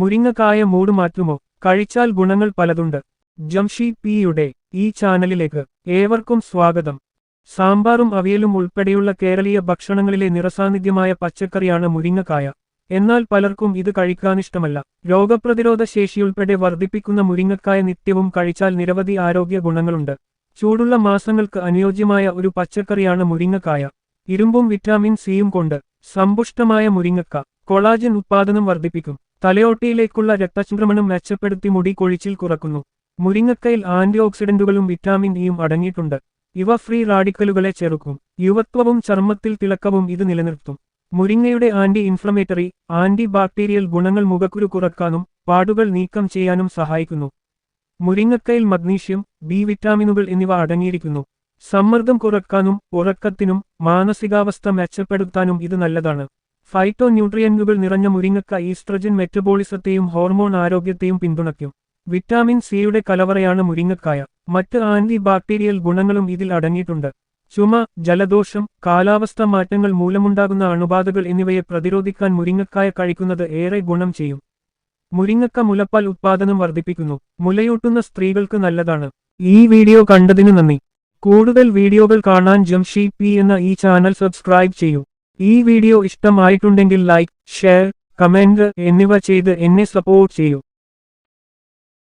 മുരിങ്ങക്കായ മൂട് മാറ്റുമോ? കഴിച്ചാൽ ഗുണങ്ങൾ പലതുണ്ട്. ജംഷി പിയുടെ ഈ ചാനലിലേക്ക് ഏവർക്കും സ്വാഗതം. സാമ്പാറും അവിയലും ഉൾപ്പെടെയുള്ള കേരളീയ ഭക്ഷണങ്ങളിലെ നിറസാന്നിധ്യമായ പച്ചക്കറിയാണ് മുരിങ്ങക്കായ. എന്നാൽ പലർക്കും ഇത് കഴിക്കാനിഷ്ടമല്ല. രോഗപ്രതിരോധ ശേഷിയുൾപ്പെടെ വർദ്ധിപ്പിക്കുന്ന മുരിങ്ങക്കായ നിത്യവും കഴിച്ചാൽ നിരവധി ആരോഗ്യ ഗുണങ്ങളുണ്ട്. ചൂടുള്ള മാസങ്ങൾക്ക് അനുയോജ്യമായ ഒരു പച്ചക്കറിയാണ് മുരിങ്ങക്കായ. ഇരുമ്പും വിറ്റാമിൻ സിയും കൊണ്ട് സമ്പുഷ്ടമായ മുരിങ്ങക്ക. കൊളാജൻ ഉത്പാദനം വർദ്ധിപ്പിക്കും. തലയോട്ടിയിലേക്കുള്ള രക്തചംക്രമണം മെച്ചപ്പെടുത്തി മുടി കൊഴിച്ചിൽ കുറക്കുന്നു. മുരിങ്ങക്കയിൽ ആന്റി ഓക്സിഡന്റുകളും വിറ്റാമിൻ ഇയും അടങ്ങിയിട്ടുണ്ട്. ഇവ ഫ്രീ റാഡിക്കലുകളെ ചെറുക്കും. യുവത്വവും ചർമ്മത്തിൽ തിളക്കവും ഇത് നിലനിർത്തും. മുരിങ്ങയുടെ ആന്റി ഇൻഫ്ലമേറ്ററി ആന്റി ബാക്ടീരിയൽ ഗുണങ്ങൾ മുഖക്കുരു കുറക്കാനും പാടുകൾ നീക്കം ചെയ്യാനും സഹായിക്കുന്നു. മുരിങ്ങക്കയിൽ മഗ്നീഷ്യം ബി വിറ്റാമിനുകൾ എന്നിവ അടങ്ങിയിരിക്കുന്നു. സമ്മർദ്ദം കുറക്കാനും ഉറക്കത്തിനും മാനസികാവസ്ഥ മെച്ചപ്പെടുത്താനും ഇത് നല്ലതാണ്. ഫൈറ്റോ ന്യൂട്രിയന്റുകൾ നിറഞ്ഞ മുരിങ്ങക്ക ഈസ്ട്രജൻ മെറ്റബോളിസത്തെയും ഹോർമോൺ ആരോഗ്യത്തെയും പിന്തുണയ്ക്കും. വിറ്റാമിൻ സിയുടെ കലവറയാണ് മുരിങ്ങക്കായ. മറ്റ് ആന്റി ബാക്ടീരിയൽ ഗുണങ്ങളും ഇതിൽ അടങ്ങിയിട്ടുണ്ട്. ചുമ ജലദോഷം കാലാവസ്ഥ മാറ്റങ്ങൾ മൂലമുണ്ടാകുന്ന അണുബാധകൾ എന്നിവയെ പ്രതിരോധിക്കാൻ മുരിങ്ങക്കായ കഴിക്കുന്നത് ഏറെ ഗുണം ചെയ്യും. മുരിങ്ങക്ക മുലപ്പാൽ ഉത്പാദനം വർദ്ധിപ്പിക്കുന്നു. മുലയൂട്ടുന്ന സ്ത്രീകൾക്ക് നല്ലതാണ്. ഈ വീഡിയോ കണ്ടതിന് നന്ദി. കൂടുതൽ വീഡിയോകൾ കാണാൻ ജംഷി പി എന്ന ഈ ചാനൽ സബ്സ്ക്രൈബ് ചെയ്യൂ. ഈ വീഡിയോ ഇഷ്ടമായിട്ടുണ്ടെങ്കിൽ ലൈക്ക് ഷെയർ കമന്റ് എന്നിവ ചെയ്ത് എന്നെ സപ്പോർട്ട് ചെയ്യൂ.